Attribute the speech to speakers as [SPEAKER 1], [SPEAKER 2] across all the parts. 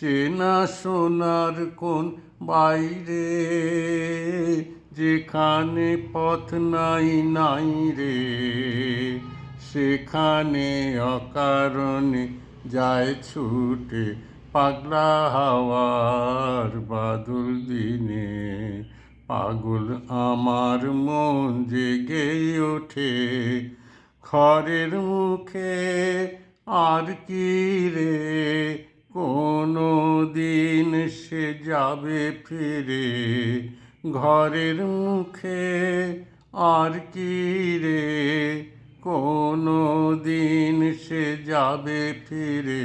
[SPEAKER 1] চেনা সোনার কোন বাইরে? যেখানে পথ নাই নাই রে। সেখানে অকারণে যায় ছুটে পাগলা হাওয়ার বাদল দিনে। পাগল আমার মন জেগে ওঠে খড়ের মুখে, আর কি রে? যাবে ফিরে, ঘরের মুখে আর কি রে? কোনো দিন সে যাবে ফিরে,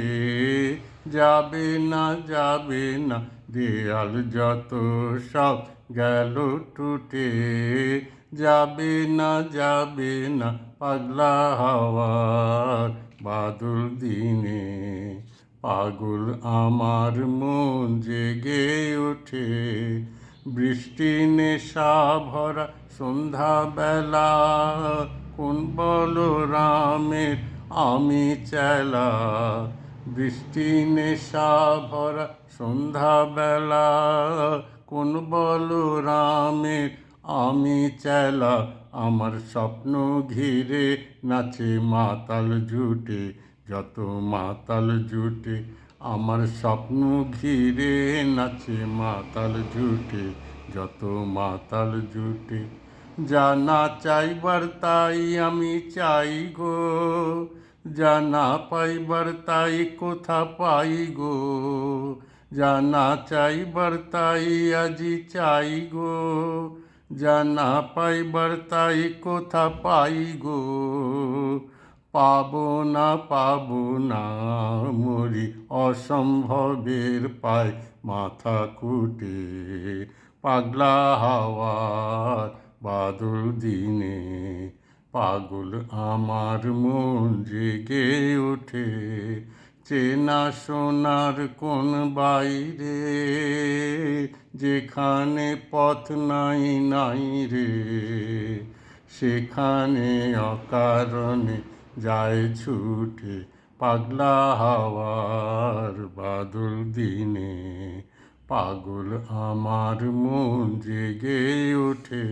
[SPEAKER 1] যাবে না যাবে না। দেয়াল যত সব গেল টুটে, যাবে না যাবে না। পাগলা হাওয়ার বাদল দিনে পাগল আমার মন জেগে ওঠে। বৃষ্টি নেশা ভরা সন্ধ্যাবেলা, কোন বলো রামের আমি চেলা? বৃষ্টি নেশা ভরা সন্ধ্যাবেলা, কোন বলো রামের আমি চেলা? আমার স্বপ্ন ঘিরে নাচে মাতাল জুটে যত মাতাল জুটে, আমার স্বপ্ন ঘিরে নাচে মাতাল জুটে, যত মাতাল জুটে। যা না চাইবার তাই আমি চাই গো যা না পাইবার তাই কোথা পাই গো যা না চাইবার তাই আজি চাই গো যা না পাইবার তাই কোথা পাই গো। পাবো না পাবো না মরি অসম্ভবের পায় মাথা কুটে। পাগলা হাওয়ার বাদল দিনে পাগল আমার মন জেগে ওঠে। চেনা সোনার কোন বাইরে, যেখানে পথ নাই নাই রে। সেখানে অকারণে যায় ছুটে পাগলা হাওয়ার বাদল দিনে। পাগল আমার মন জেগে ওঠে।